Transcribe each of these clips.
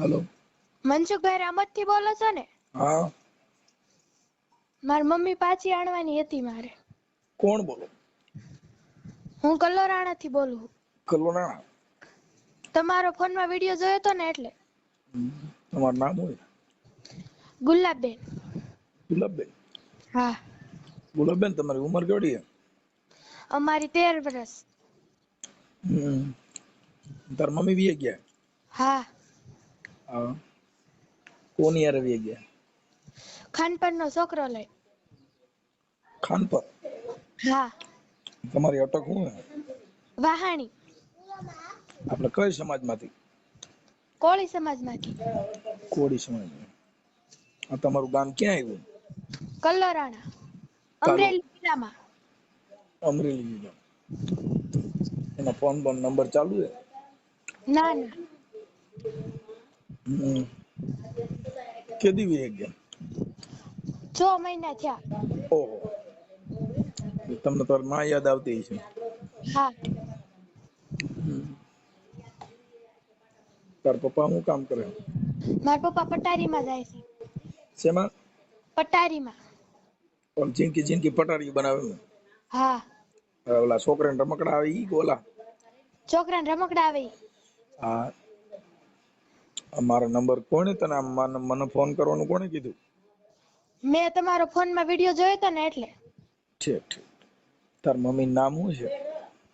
Hello. Mansukhbhai રામતથી બોલો છો ને? હા. મારી મમ્મી પાછી આણવાની હતી મારે. કોણ બોલો? હું કલોરાણા થી બોલું. કલોરાણા તમારો ફોનમાં વીડિયો જોયો તો ને એટલે. તમારું નામ હોય ગુલાબબેન. ગુલાબબેન? હા. ગુલાબબેન તમારી ઉંમર કેવડી છે? અમારી તેર વર્ષ હમ. તાર મમ્મી વીએ ગયા? હા. હા. કોની યાર આવી ગયા? ખાનપર નો છોકરો લઈ. ખાનપર હા. તમારી અટક હું હે? વાહાણી. આપણે કઈ સમાજમાંથી? કોળી સમાજમાંથી. કોળી સમાજ આ તમારું ગામ ક્યાં આવ્યું? કલ્લોરાણા. અમરેલી જિલ્લામાં. અમરેલી જિલ્લામાં. એનો ફોન બોન નંબર ચાલુ છે? ના ના. કેદી વીએ ગયા? છ મહિના થયા. ઓહો. તમને તો માં યાદ આવતી છે હા. તાર પપ્પા શું કામ કરે? મારા પપ્પા પટારીમાં જાય છે. શેમાં? પટારીમાં. ઓલ જિંકી જિંકી પટારી બનાવે હા. ઓલા છોકરાને રમકડા આવે ઈ ગોલા ઓલા? છોકરાને રમકડા આવે હા. મારો નંબર કોણે તને મને ફોન કરવાનું કોણે કીધું? મેં તમારો ફોનમાં વિડિયો જોયો હતો ને એટલે. ઠીક ઠીક. તાર મમ્મી નામ શું છે?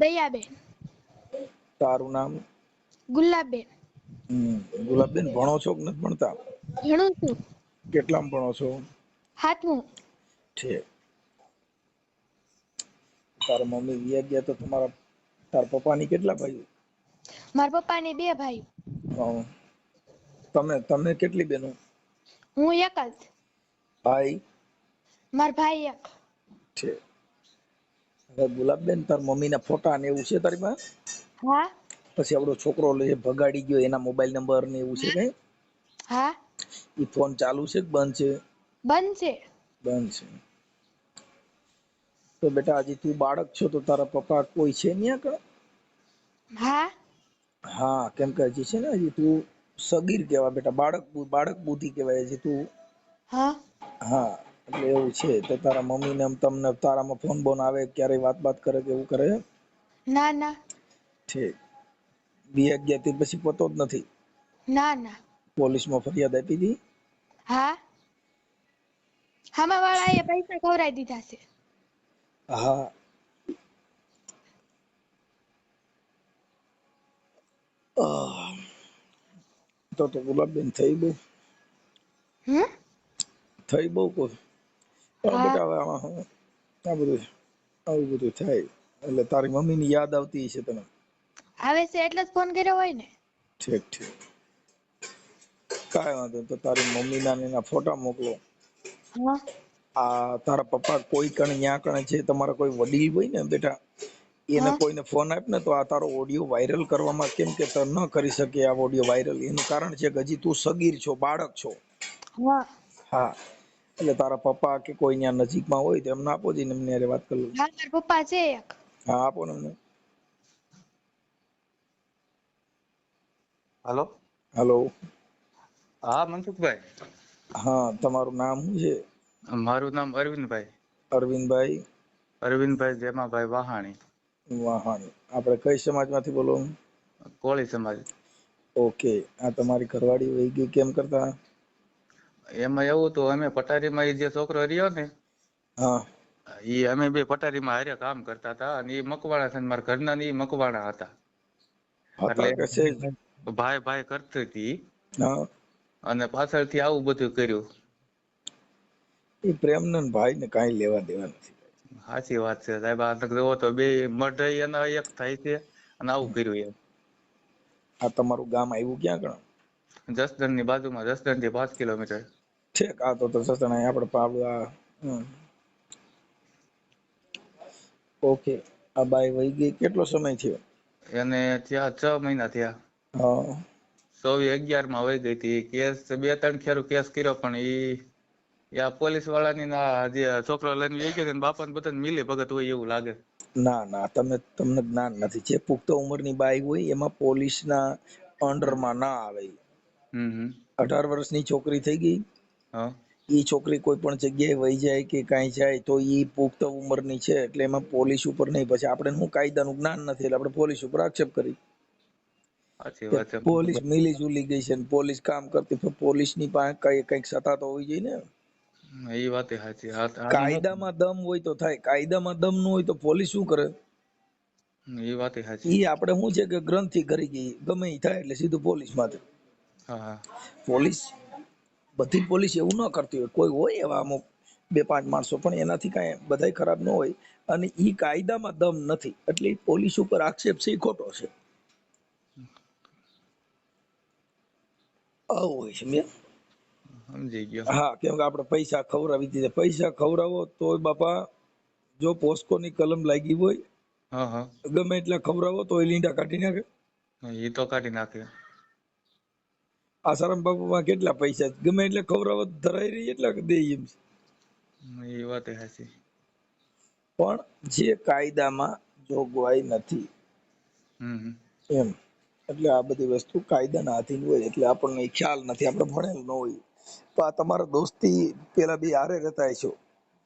દયાબેન. તારું નામ? ગુલાબબેન. ગુલાબબેન ભણો છો કે નથી ભણતા? ભણું છું. કેટલામ ભણો છો? હાથમું ઠીક. તારા મમ્મી વિયા ગયા તો તમારા તાર પપ્પાની કેટલા ભાઈઓ? મારા પપ્પાની બે ભાઈ હં. તમે તમે કેટલી બેનો? હું એક જ. ભાઈ? માર ભાઈ એક. છે. હવે ગુલાબબેન તાર મમ્મીના ફોટા ને એવું છે તારી પાસે? હા. પછી આપણો છોકરો લે ભગાડી ગયો એના મોબાઈલ નંબર ને એવું છે કઈ? હા. ઈ ફોન ચાલુ છે કે બંધ છે? બંધ છે. બંધ છે. તો બેટા હજી તું બાળક છો તો તારા પપ્પા કોઈ છે નહીં આગળ હા. હા કેમ કે હજી છે ને હજી તું સગીર કહેવાય બેટા બાળક બાળક બુદ્ધિ કહેવાય છે તું. હા? હા એટલે એવું છે. તો તારા મમ્મી ને તમને તારામાં ફોન બોન આવે ક્યારે વાત બાત કરે કે એવું કરે? ના ના. ઠીક. બી અગિયારથી પછી પતો જ નથી. ના ના. પોલીસમાં ફરિયાદ આપી હતી હા? હામા વાળા એ પૈસા ખવડાવી દીધા છે. હા. આહ. તો તો ગુલાબબેન થઈ બહુ. હે? થઈ બહુ કોઈ. પણ બેટા હવે આમાં આ બધું આવું બધું થાય. એટલે તારી મમ્મીની યાદ આવતી છે તને. આવે છે એટલે જ ફોન કર્યો હોય ને? ઠીક ઠીક. કાંઈ વાંધો. તો તારી મમ્મીના ને એના ફોટા મોકલો. હા. આ તારા પપ્પા કોઈ કણ ન્યા કણે છે તમારા કોઈ વડીલ હોય ને બેટા એને કોઈને ફોન આપ ને તો આ તારો ઓડિયો વાયરલ કરવામાં કેમ કે તને ન કરી શકે આ ઓડિયો વાયરલ એનું કારણ છે કે હજી તું સગીર છો બાળક છો. હા. હા. એટલે તારા પપ્પા કે કોઈ ત્યાં નજીકમાં હોય તો એમને આપો જઈને એમને વાત કરી લઉં. હા મારા પપ્પા છે એક. હા આપો ને એમને. હેલો? હાલો. હા મનસુખભાઈ. હા તમારું નામ શું છે? મારું નામ અરવિંદભાઈ. અરવિંદભાઈ. અરવિંદભાઈ જેમાભાઈ વાહાણી. વાહાણી આપણે કઈ સમાજમાંથી બોલો? કોળી સમાજ. ઓકે. આ તમારી ઘરવાળી વહી ગઈ કેમ કરતા? એમાં એવું તો અમે પટારીમાં એ જે છોકરો રહ્યો ને હા. એ અમે બે પટારીમાં હારે કામ કરતા હતા અને એ મકવાણા છે મારા ઘરના ને એ મકવાણા હતા? ભાઈ ભાઈ કરતી હતી. હા. અને પાછળથી આવું બધું કર્યું. એ પ્રેમનંદ ભાઈ ને કાંઈ લેવા દેવા નથી. સાચી વાત છે સાહેબ. આ તક જોવો તો બે મઢ એના એક થાય છે અને આવું કર્યું એમ. આ તમારું ગામ આવ્યું ક્યાં ગણ? જસદણની બાજુમાં જસદણથી પાંચ કિલોમીટર. ઠીક આ તો જસદણ આપણે પાવડું આ ઓકે આ બાઈ વહી ગઈ. કેટલો સમય થયો? એને ત્યાં છ મહિના થયા. હા. ચોવીસ અગિયારમાં વહી ગઈ હતી. કેસ બે ત્રણ ખેરું કેસ કર્યો પણ ઈ યા પોલીસ વાળાની ના જે છોકરો લઈને વહી ગયો ને બાપા ને બધાને મિલી ભગત હોય એવું લાગે. ના ના તમે તમને જ્ઞાન નથી. જે પુખ્ત ઉંમરની બાઈ હોય એમાં પોલીસના અંડરમાં ના આવે. ઈ. ના આવે અઢાર વર્ષની છોકરી થઈ ગઈ. એ ઈ છોકરી કોઈ પણ જગ્યાએ વહી જાય કે કાંઈ જાય તો એ પુખ્ત ઉંમરની છે એટલે એમાં પોલીસ ઉપર નહીં. પછી આપણે શું કાયદાનું જ્ઞાન નથી એટલે આપણે પોલીસ ઉપર આક્ષેપ કરી. પોલીસ મિલી જુલી ગઈ છે પોલીસ કામ કરતી પોલીસની પાસે કઈ કંઈક સત્તા તો હોવી જોઈએ ને. એ વાત સાચી. કાયદામાં દમ હોય તો થાય. કાયદામાં દમ ન હોય તો પોલીસ શું કરે? એ વાત સાચી. એ આપણે શું છે કે ગ્રંથિ કરી ગઈ. ગમે એ થાય એટલે સીધું પોલીસ માથે હા પોલીસ બધી પોલીસ એવું ન કરતી હોય. કોઈ હોય એવા અમુક બે પાંચ માણસો પણ એનાથી કાંઈ બધાય ખરાબ ન હોય. અને ઈ કાયદામાં દમ નથી. એટલે પોલીસ ઉપર આક્ષેપ છે એ ખોટો છે. આવું હોય છે મેં સમજી ગયો. હા કેમ કે આપણે પૈસા ખવડાવી દીધા. પૈસા ખવડાવો તો બાપા જો પોસ્કોની કલમ લાગી હોય હા હા. ગમે એટલા ખવડાવો તોય લીંડા કાઢી નાખે. એ તો કાઢી નાખે. આસારામ બાપુમાં કેટલા પૈસા ગમે એટલે ખવડાવો ધરાઈ રહી એટલા દે એમ એ વાત સાચી. પણ જે કાયદામાં જોગવાઈ નથી. એમ. એટલે આ બધી વસ્તુ કાયદાના આધીન હોય એટલે આપણને ખ્યાલ નથી આપણે ભણેલ ન હોય તો તમારા દોસ્તી પેલા બે હારે રહેતા છો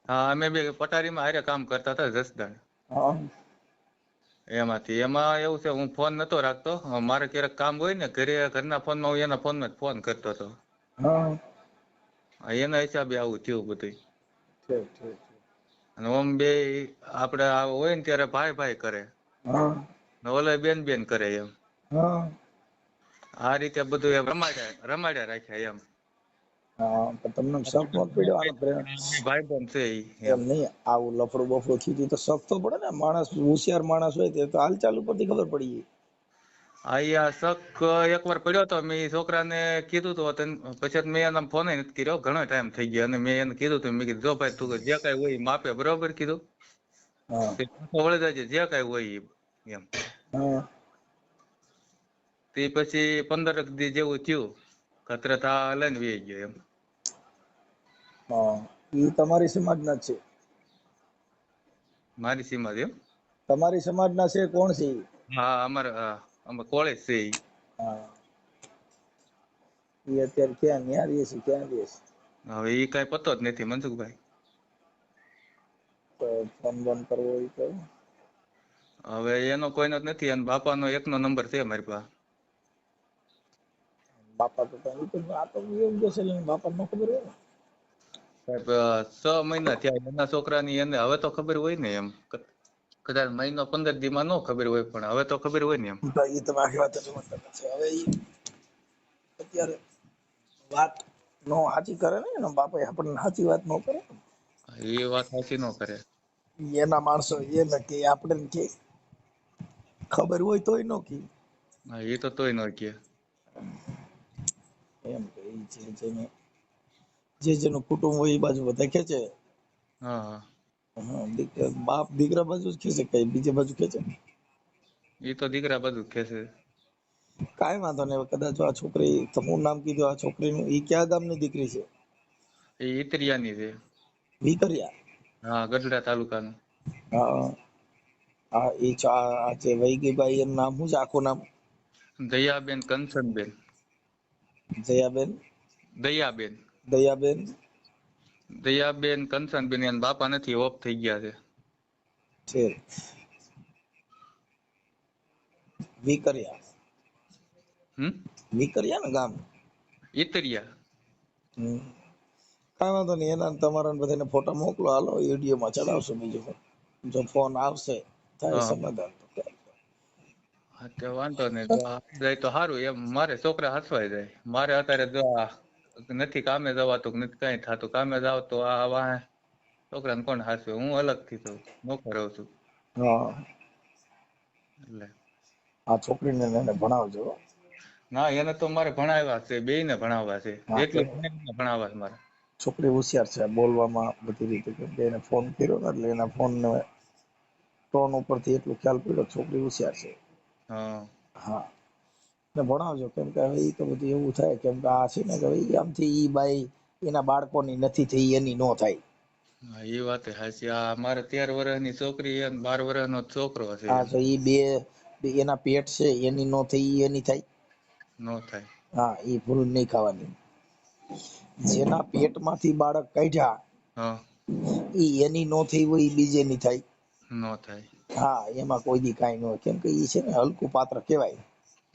હા અમે બે પટારીમાં હારે કામ કરતા હતા જસદણ. એમાંથી. એમાં એવું છે હું ફોન નતો રાખતો. મારે ક્યારેક કામ હોય ને ઘરે ઘરના ફોનમાં હું એના ફોનમાં જ ફોન કરતો હતો. એના હિસાબે આવું થયું બધું અને ઓમ બે આપણે હોય ને ત્યારે ભાઈ ભાઈ કરે. ઓલે બેન બેન કરે એમ. હા. આ રીતે બધું રમાડ્યા રમાડ્યા રાખ્યા એમ. તમને શક ન પડ્યો ભાઈ પણ છે એમ નહીં આવું લફડું બફડું થયું હતું તો શક તો પડે ને. માણસ હોશિયાર માણસ હોય તે તો હાલચાલ ઉપરથી ખબર પડી જાય અહીંયા શક એકવાર પડ્યો તો મેં છોકરાને કીધું તો પછી મેં એના ફોન નથી કર્યો ઘણો ટાઈમ થઈ ગયો. અને મેં એને કીધું તું મેં કીધું જો ભાઈ તું જે કાંઈ હોય માપે. બરોબર કીધું? હા. તે વળી જાય જે કાંઈ હોય એમ. તે પછી પંદર દી જેવું થયું. કતરે તા લઈને વી ગયો એમ હા એ તમારી સમાજના છે મારી સીમા એમ તમારી સમાજના છે કોણ છે હા અમારે અમારે કોલેજ છે હા એ અત્યારે ક્યાં ન્યા રહે છે ક્યાં રહે છે હવે એ કાંઈ પતો જ નથી મનસુખભાઈ તો ફોન બોન કરવો હોય તો હવે એનો કોઈનો જ નથી અને બાપાનો એકનો નંબર છે મારી પાસે બાપા તો આ તો એવું છે બાપા ન ખબર હોય ને. સાહેબ છ મહિના થયા એના છોકરાની એને હવે તો ખબર હોય ને એમ. કદાચ મહિનો પંદર દી માં નો ખબર હોય પણ હવે તો ખબર હોય ને એમ. તો ઈ તમે આખી વાત નથી. હવે અત્યારે વાત નો સાચી કરે ને એનો બાપા આપણને સાચી વાત નો કરે એ વાત સાચી નો કરે. એના માણસો એ ને કે આપણે કે. ખબર હોય તોય નો કે. એ તો તોય નો કે. એમ કે ઈ છે જેને જે જેનું કુટુંબ હોય એ બાજુ બધા ખેંચે. હા હા. બાપ દીકરા બાજુ જ ખેંચે કઈ બીજી બાજુ ખેંચે એ તો દીકરા બાજુ ખેંચે. કાઈ વાંધો નહીં કદાચ આ છોકરી તમારું નામ કીધું આ છોકરીનું ઈ કયા ગામની દીકરી છે? એ ઈતરિયાની છે. વિકરિયા હા ગઢડા તાલુકાનું. હા હા. એ ચા આ જે વહી ગઈ બાઈ નામ શું છે આખું નામ? દયાબેન કંચનબેન જયાબેન દયાબેન. દયાબેન? દયાબેન કંચનબેન એના બાપા નથી ઓફ થઈ ગયા છે. વિકરિયા. હમ? વિકરિયા ને ગામ? ઈતરિયા. હમ. કાંઈ વાંધો નહીં એના તમારા બધાને ફોટા મોકલો. હાલો વિડીયોમાં ચડાવશો બીજું. જો ફોન આવશે થાય. સમાધાન તો વાંધો નહીં જો જાય તો સારું. એમ મારે છોકરા હસવાઈ જાય. મારે અત્યારે જો નથી કામે જવાતું નથી કઈ થતું. કામે જાવ તો આ વાહે છોકરાને કોણ હાસવે? હું અલગથી તો નોકર રહું છું. એટલે. આ છોકરીને એને ભણાવજો. ના એને તો મારે ભણાવ્યા છે બે ને ભણાવવા છે જેટલું ભણાવવા છે મારે. છોકરી હોશિયાર છે બોલવામાં બધી રીતે કેમ કે એને ફોન કર્યો એટલે એના ફોન ને ટોન ઉપરથી એટલું ખ્યાલ પડ્યો છોકરી હોશિયાર છે. હા. હા. ને ભણાવજો કેમ કે હવે એ તો બધું એવું થાય કેમ કે આ છે ને કે ભાઈ આમથી ઈ બાઈ એના બાળકોની નથી થઈ એની નો થાય. એ વાત સાચી. આ મારે તેર વર્ષની છોકરી અને બાર વર્ષનો છોકરો છે. હા તો ઈ બે એના પેટ છે એની નો થઈ એની થાય. નો થાય. હા એ ભૂલ નહીં ખાવાની. જેના પેટમાંથી બાળક કાઢ્યા હા. એ એની નો થઈ હોય ઈ બીજેની થાય. નો થાય. હા એમાં કોઈ દી કઈ ન હોય. કેમ કે ઈ છે ને હલકું પાત્ર કહેવાય.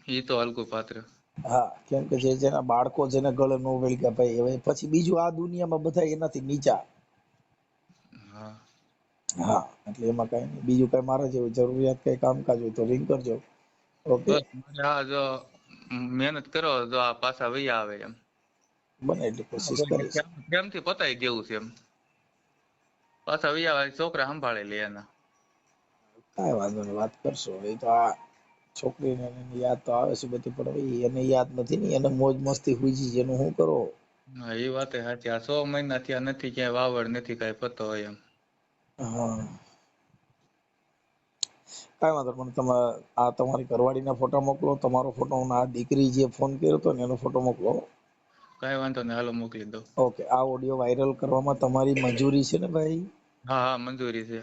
ઈ તો હલકું પાત્ર. હા કેમ કે જે જેના બાળકો જેને ગળે નો વળગ્યા ભાઈ હવે પછી બીજું આ દુનિયામાં બધા એનાથી નીચા. હા. હા એટલે એમાં કઈ નહીં. બીજું કઈ મારે જેવું જરૂરિયાત કઈ કામકાજ હોય તો રિંગ કરજો. ઓકે? જો મહેનત કરો તો આ પાછા વૈયા આવે એમ. બને એટલે કોશિશ કરીશ. પ્રેમ- પ્રેમથી પતાઈ દેવું છે એમ? પાછા વૈયા આવે છોકરા સંભાળી લે એના. કાંઈ વાંધો નહીં વાત કરશો. એ તો આ છોકરીને એની યાદ તો આવે છે બધી પણ એને યાદ નથી ને એને મોજ મસ્તી છે એનું શું કરો? હા એ વાત સાચી. આ સો મહિના થયા નથી ક્યાંય વાવડ નથી કાંઈ પતો હોય એમ. હા. કાંઈ વાંધો પણ તમે આ તમારી ઘરવાળીના ફોટા મોકલો તમારો ફોટો હું આ દીકરી જે ફોન કર્યો હતો ને એનો ફોટો મોકલો. કાંઈ વાંધો નહીં હાલો મોકલી દો ઓકે આ ઓડિયો વાયરલ કરવામાં તમારી મંજૂરી છે ને ભાઈ? હા હા મંજૂરી છે.